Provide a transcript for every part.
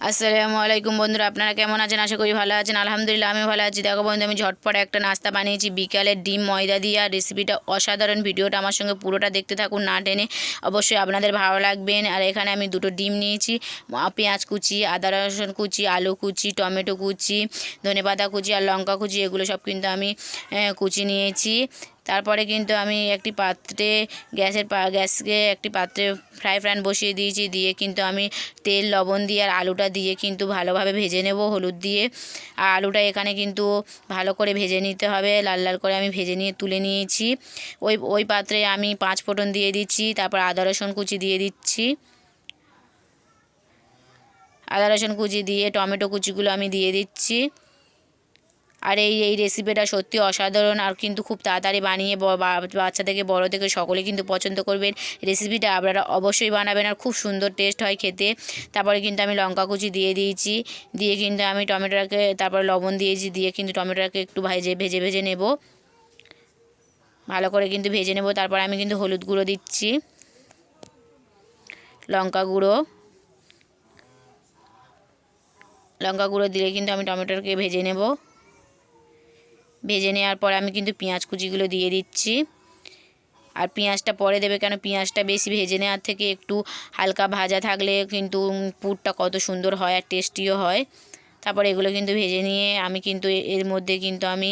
আসসালামু আলাইকুম বন্ধুরা, আপনারা কেমন আছেন? আশা করি ভালো আছেন। আলহামদুলিল্লাহ আমি ভালো আছি। দেখো বন্ধু, আমি ঝটপট একটা নাস্তা বানিয়েছি। বিকালে ডিম, ময়দা দিয়ে, আর রেসিপিটা অসাধারণ। ভিডিওটা আমার সঙ্গে পুরোটা দেখতে থাকুন, না টেনে। অবশ্যই আপনাদের ভালো লাগবেন। আর এখানে আমি দুটো ডিম নিয়েছি। পেঁয়াজ কুচি, আদা রসুন কুচি, আলু কুচি, টমেটো কুচি, ধনেপাতা কুচি, আর লঙ্কা কুচি, এগুলো সব কিন্তু আমি কুচি নিয়েছি। তারপরে কিন্তু আমি একটি পাত্রে গ্যাসের পা, গ্যাসকে একটি পাত্রে ফ্রাই প্যান বসিয়ে দিয়েছি। দিয়ে কিন্তু আমি তেল, লবণ দিয়ে আর আলুটা দিয়ে কিন্তু ভালোভাবে ভেজে নেব হলুদ দিয়ে। আর আলুটা এখানে কিন্তু ভালো করে ভেজে নিতে হবে। লাল লাল করে আমি ভেজে নিয়ে, তুলে নিয়েছি। ওই ওই পাত্রে আমি পাঁচ ফোটন দিয়ে দিচ্ছি। তারপর আদা, রসুন কুচি দিয়ে দিচ্ছি। আদা, রসুন কুচি দিয়ে টমেটো কুচিগুলো আমি দিয়ে দিচ্ছি। আর এই এই রেসিপিটা সত্যি অসাধারণ। আর কিন্তু খুব তাড়াতাড়ি বানিয়ে বাচ্চা থেকে বড় থেকে সকলে কিন্তু পছন্দ করবেন। রেসিপিটা আপনারা অবশ্যই বানাবেন আর খুব সুন্দর টেস্ট হয় খেতে। তারপরে কিন্তু আমি লঙ্কা কুচি দিয়ে দিয়েছি। দিয়ে কিন্তু আমি টমেটোটাকে, তারপরে লবণ দিয়েছি। দিয়ে কিন্তু টমেটোটাকে একটু ভেজে ভেজে ভেজে নেব। ভালো করে কিন্তু ভেজে নেব। তারপর আমি কিন্তু হলুদ গুঁড়ো দিচ্ছি। লঙ্কা গুঁড়ো। লঙ্কা গুঁড়ো দিলে কিন্তু আমি টমেটোকে ভেজে নেব। ভেজে নেওয়ার পরে আমি কিন্তু পেঁয়াজ কুচিগুলো দিয়ে দিচ্ছি। আর পেঁয়াজটা পরে দেবে কেন? পেঁয়াজটা বেশি ভেজে নেওয়ার থেকে একটু হালকা ভাজা থাকলে কিন্তু পুরটা কত সুন্দর হয় আর টেস্টিও হয়। তারপরে এগুলো কিন্তু ভেজে নিয়ে আমি কিন্তু এর মধ্যে কিন্তু আমি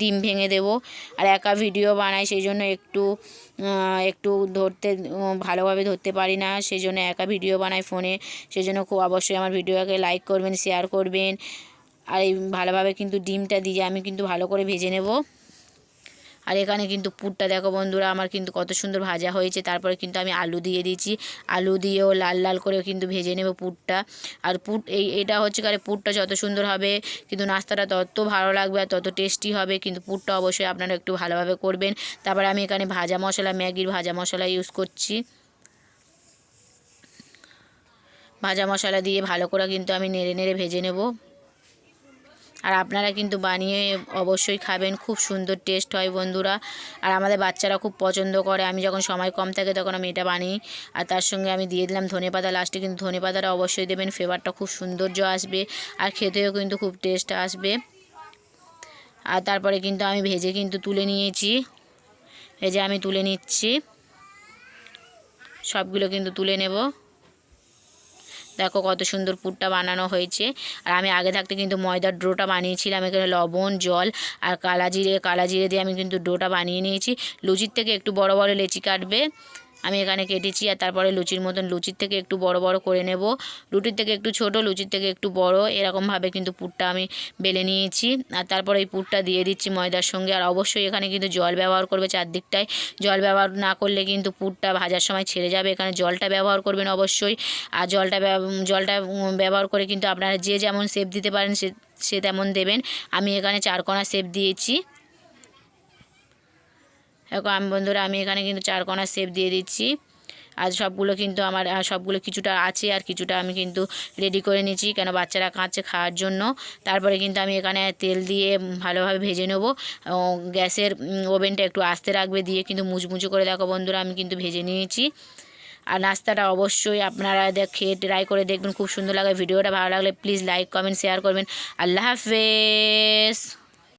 ডিম ভেঙে দেব। আর একা ভিডিও বানাই, সেই জন্য একটু একটু ধরতে ভালোভাবে ধরতে পারি না। সেই জন্য একা ভিডিও বানাই ফোনে। সেই জন্য খুব অবশ্যই আমার ভিডিওকে লাইক করবেন শেয়ার করবেন। আর এই ভালোভাবে কিন্তু ডিমটা দিয়ে আমি কিন্তু ভালো করে ভেজে নেব। আর এখানে কিন্তু পুরটা দেখো বন্ধুরা, আমার কিন্তু কত সুন্দর ভাজা হয়েছে। তারপরে কিন্তু আমি আলু দিয়ে দিয়েছি। আলু দিয়েও লাল লাল করে কিন্তু ভেজে নেব পুরটা। আর পুট এই, এটা হচ্ছে কারে পুরটা যত সুন্দর হবে, কিন্তু নাস্তাটা তত ভালো লাগবে আর তত টেস্টি হবে। কিন্তু পুরটা অবশ্যই আপনারা একটু ভালোভাবে করবেন। তারপরে আমি এখানে ভাজা মশলা, ম্যাগির ভাজা মশলা ইউজ করছি। ভাজা মশলা দিয়ে ভালো করে কিন্তু আমি নেড়ে নেড়ে ভেজে নেব। আর আপনারা কিন্তু বানিয়ে অবশ্যই খাবেন, খুব সুন্দর টেস্ট হয় বন্ধুরা। আর আমাদের বাচ্চারা খুব পছন্দ করে, আমি যখন সময় কম থাকে তখন আমি এটা বানিয়ে, আর তার সঙ্গে আমি দিয়ে দিলাম ধনে পাতা। লাস্টে কিন্তু ধনে পাতাটা অবশ্যই দেবেন ফ্লেভারটা খুব সৌন্দর্য আসবে, আর খেতেও কিন্তু খুব টেস্ট আসবে। আর তারপরে কিন্তু আমি ভেজে কিন্তু তুলে নিয়েছি ভেজে আমি তুলে নিচ্ছি। সবগুলো কিন্তু তুলে নেব। দেখো কত সুন্দর পুরটা বানানো হয়েছে। আর আমি আগে থাকতে কিন্তু ময়দার ডোটা বানিয়েছিলাম, এখানে লবণ, জল আর কালা জিরে কালা জিরে দিয়ে আমি কিন্তু ডোটা বানিয়ে নিয়েছি। লুচির থেকে একটু বড় বড় লেচি কাটবে। আমি এখানে কেটেছি আর তারপরে লুচির মতন লুচির থেকে একটু বড় বড় করে নেব। রুটির থেকে একটু ছোট, লুচির থেকে একটু বড়। এরকমভাবে কিন্তু পুরটা আমি বেলে নিয়েছি। আর তারপরে এই পুরটা দিয়ে দিচ্ছি ময়দার সঙ্গে। আর অবশ্যই এখানে কিন্তু জল ব্যবহার করবে চারদিকটায়। জল ব্যবহার না করলে কিন্তু পুরটা ভাজার সময় ছেড়ে যাবে। এখানে জলটা ব্যবহার করবেন অবশ্যই। আর জলটা জলটা ব্যবহার করে কিন্তু আপনারা যে যেমন সেপ দিতে পারেন সে সে তেমন দেবেন। আমি এখানে চারকোনা সেপ দিয়েছি। দেখো আমি বন্ধুরা, আমি এখানে কিন্তু চারকোনা শেপ দিয়ে দিচ্ছি। আর সবগুলো কিন্তু আমার সবগুলো কিছুটা আছে আর কিছুটা আমি কিন্তু রেডি করে নিয়েছি কেন বাচ্চারা কাঁচে খাওয়ার জন্য। তারপরে কিন্তু আমি এখানে তেল দিয়ে ভালোভাবে ভেজে নেব। গ্যাসের ওভেনটা একটু আস্তে রাখবে দিয়ে কিন্তু মুচমুচু করে দেখো বন্ধুরা, আমি কিন্তু ভেজে নিয়েছি। আর নাস্তাটা অবশ্যই আপনারা দেখ, খেয়ে ট্রাই করে দেখবেন, খুব সুন্দর লাগে ভিডিওটা ভালো লাগলে প্লিজ লাইক কমেন্ট শেয়ার করবেন। আল্লাহ হাফেজ!